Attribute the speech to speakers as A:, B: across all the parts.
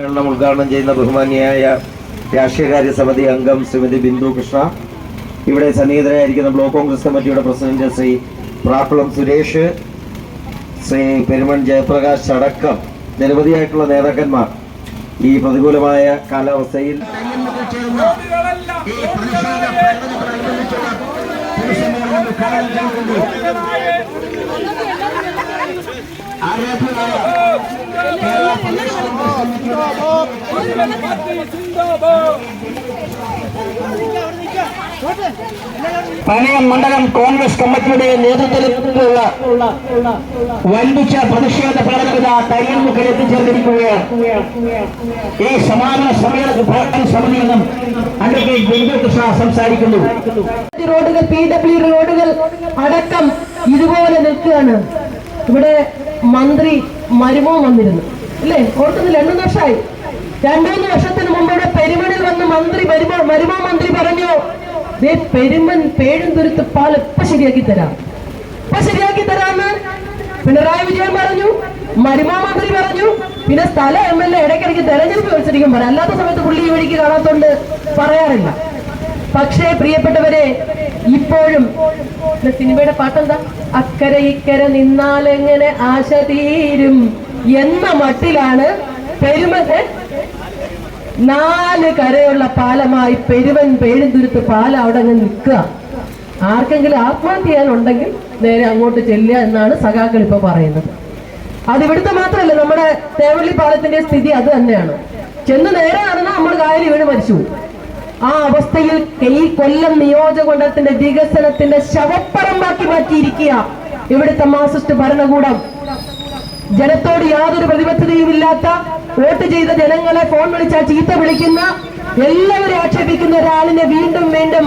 A: സമ്മേളനം ഉദ്ഘാടനം ചെയ്യുന്ന ബഹുമാന്യായ രാഷ്ട്രീയകാര്യ സമിതി അംഗം ശ്രീമതി ബിന്ദു കൃഷ്ണ. ഇവിടെ സന്നിഹിതരായിരിക്കുന്ന ബ്ലോക്ക് കോൺഗ്രസ് കമ്മിറ്റിയുടെ പ്രസിഡന്റ് ശ്രീ പ്രാക്കുളം സുരേഷ് ശ്രീ പെരുമൺ ജയപ്രകാശ് അടക്കം നിരവധിയായിട്ടുള്ള നേതാക്കന്മാർ ഈ പ്രതികൂലമായ കാലാവസ്ഥയിൽ
B: പനയം മണ്ഡലം കോൺഗ്രസ് കമ്മിറ്റിയുടെ നേതൃത്വത്തിലുള്ള വൻപിച്ച പ്രതിഷേധ പ്രകടനത തയ്യൽമുക്കിൽ എത്തിച്ചേർന്നിരിക്കുകയാണ്. ഈ സമാപന സമ്മേളന ഉദ്ഘാടന സമിതി നിന്നും അഡ്വക്കേറ്റ് ബിന്ദുകൃഷ്ണ സംസാരിക്കുന്നു.
C: റോഡുകൾ പി ഡബ്ല്യു റോഡുകൾ അടക്കം ഇതുപോലെ നിൽക്കുകയാണ്. ഇവിടെ മന്ത്രി മരുമോ വന്നിരുന്നു. അല്ലേ? ഓർക്കുന്നില്ല. രണ്ടു വർഷമായി? രണ്ടു മൂന്ന് വർഷത്തിന് മുമ്പ് ഇവിടെ പെരുമണിൽ വന്ന് മന്ത്രി വരുമോ വരുമോ മന്ത്രി പറഞ്ഞു? ദേ പെരുമൻ പേഴുംതുരുത്ത് പാൽ ഇപ്പൊ ശരിയാക്കി തരാം. ഇപ്പൊ ശരിയാക്കി തരാന്ന് പിണറായി വിജയൻ പറഞ്ഞു. മരുമോ മന്ത്രി പറഞ്ഞു. പിന്നെ സ്ഥല എം എൽ എ ഇടയ്ക്കിടയ്ക്ക് തെരഞ്ഞെടുപ്പ് വെച്ചിരിക്കും പറയാം. അല്ലാത്ത സമയത്ത് പുള്ളി ഈ വഴിക്ക് കാണാത്തോണ്ട് പറയാറില്ല. പക്ഷേ പ്രിയപ്പെട്ടവരെ ഇപ്പോഴും സിനിമയുടെ പാട്ടെന്താ? അക്കരെ ഇക്കരെ നിന്നാലെങ്ങനെ ആശ തീരും? എന്ന മട്ടിലാണ് പെരുമത് നാല് കരയുള്ള പാലമായി പെരുവൻ പേഴുന്തുരുത്ത് പാലം അവിടെ അങ്ങ് നിൽക്കുക. ആർക്കെങ്കിലും ആത്മഹത്യ ചെയ്യാനുണ്ടെങ്കിൽ നേരെ അങ്ങോട്ട് ചെല്ലുക എന്നാണ് സഖാക്കൾ ഇപ്പൊ പറയുന്നത്. അത് ഇവിടുത്തെ മാത്രമല്ല നമ്മുടെ തേവള്ളി പാലത്തിന്റെ സ്ഥിതി അത് തന്നെയാണ്. ചെന്ന് നേരെ നടന്നാൽ നമ്മൾ കായലിൽ വീണ് മരിച്ചു ആ അവസ്ഥയിൽ ഈ കൊല്ലം നിയോജകമണ്ഡലത്തിന്റെ വികസനത്തിന്റെ ശവപ്പറമ്പാക്കി മാറ്റിയിരിക്കുക. ഇവിടുത്തെ മാസിസ്റ്റ് ഭരണകൂടം. ജനത്തോട് യാതൊരു പ്രതിബദ്ധതയുമില്ലാത്ത വോട്ട് ചെയ്ത ജനങ്ങളെ ഫോൺ വിളിച്ചാൽ ചീത്ത വിളിക്കുന്ന എല്ലാവരും ആക്ഷേപിക്കുന്ന ഒരാളിനെ വീണ്ടും വീണ്ടും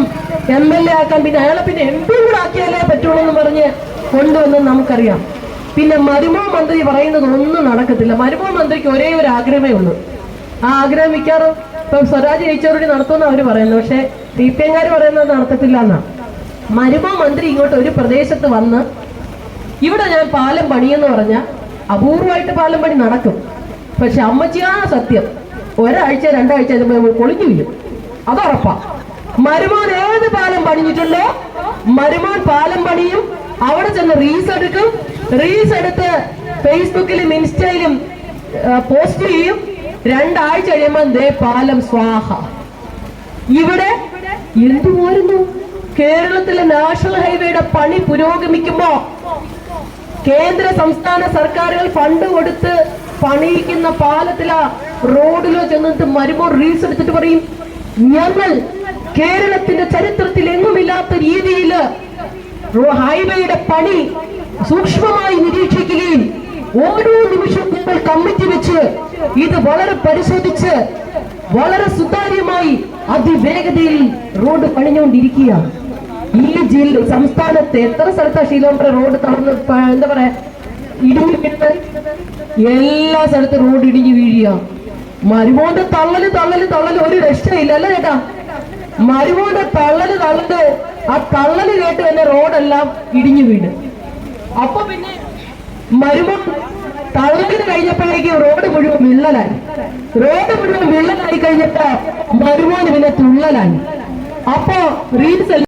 C: എം എൽ എ ആക്കാൻ പിന്നെ അയാളെ പിന്നെ എം പി കൂടെ ആക്കിയാലേ പറ്റുള്ളൂ എന്ന് പറഞ്ഞ് കൊണ്ടുവന്ന് നമുക്കറിയാം. പിന്നെ മരുമോ മന്ത്രി പറയുന്നത് ഒന്നും നടക്കത്തില്ല. മരുമോ മന്ത്രിക്ക് ഒരേ ഒരു ആഗ്രഹമേ ഉള്ളൂ. ആ ആഗ്രഹം മിക്കാറും ഇപ്പൊ സ്വരാജ് ജയിച്ചവരോട് നടത്തുമെന്ന് അവർ പറയുന്നു പക്ഷെ സി പി എംകാർ പറയുന്നത് നടത്തത്തില്ല എന്നാ. മരുമോ മന്ത്രി ഇങ്ങോട്ട് ഒരു പ്രദേശത്ത് വന്ന് ഇവിടെ ഞാൻ പാലം പണിയെന്ന് പറഞ്ഞാൽ അപൂർവമായിട്ട് പാലം പണി നടക്കും. പക്ഷെ അമ്മച്ചിയാ സത്യം. ഒരാഴ്ച രണ്ടാഴ്ച പൊളിഞ്ഞു വീഴും. അതുറപ്പാ. മരുമോൻ ഏത് പാലം പണിഞ്ഞിട്ടുണ്ടോ മരുമോൻ പാലം പണിയും അവിടെ ചെന്ന് റീസ് എടുക്കും. റീസ് എടുത്ത് ഫേസ്ബുക്കിലും ഇൻസ്റ്റയിലും പോസ്റ്റ് ചെയ്യും. രണ്ടാഴ്ച കഴിയുമ്പോൾ ദേ പാലം സ്വാഹ. ഇവിടെ എന്തുമായിരുന്നു കേരളത്തിലെ നാഷണൽ ഹൈവേയുടെ പണി പുരോഗമിക്കുമ്പോ കേന്ദ്ര സംസ്ഥാന സർക്കാരുകൾ ഫണ്ട് കൊടുത്ത് പണിയിക്കുന്ന പാലത്തിലാ റോഡിലോ ചെന്നിട്ട് മരുമോ റീൽസ് എടുത്തിട്ട് പറയും ഞങ്ങൾ കേരളത്തിന്റെ ചരിത്രത്തിൽ എങ്ങുമില്ലാത്ത രീതിയിൽ ഹൈവേയുടെ പണി സൂക്ഷ്മമായി നിരീക്ഷിക്കുകയും ഓരോ നിമിഷവും ഞങ്ങൾ കമ്മിറ്റി വെച്ച് ഇത് വളരെ പരിശോധിച്ച് വളരെ സുതാര്യമായി അതിവേഗതയിൽ റോഡ് പണിഞ്ഞുകൊണ്ടിരിക്കുകയാണ്. ഈ ജില്ല സംസ്ഥാനത്ത് എത്ര സ്ഥലത്താ കിലോമീറ്റർ റോഡ് തളർന്ന് എന്താ പറയാ ഇടിഞ്ഞു എല്ലാ സ്ഥലത്തും റോഡ് ഇടിഞ്ഞു വീഴുക. മരുമോന്റെ തള്ളൽ തള്ളൽ തള്ളൽ ഒരു രക്ഷയില്ല അല്ലേ ചേട്ടാ? മരുമോന്റെ തള്ളൽ തള്ളൽ ആ തള്ളൽ കേട്ട് തന്നെ റോഡെല്ലാം ഇടിഞ്ഞു വീണ്. അപ്പൊ പിന്നെ മരുമോൻ തള്ളലിന് കഴിഞ്ഞപ്പോഴേക്കും റോഡ് മുഴുവൻ വിള്ളലായി. റോഡ് മുഴുവൻ വിള്ളലായി കഴിഞ്ഞപ്പോ മരുമോന് പിന്നെ തുള്ളലായി. അപ്പോ റീൽസ്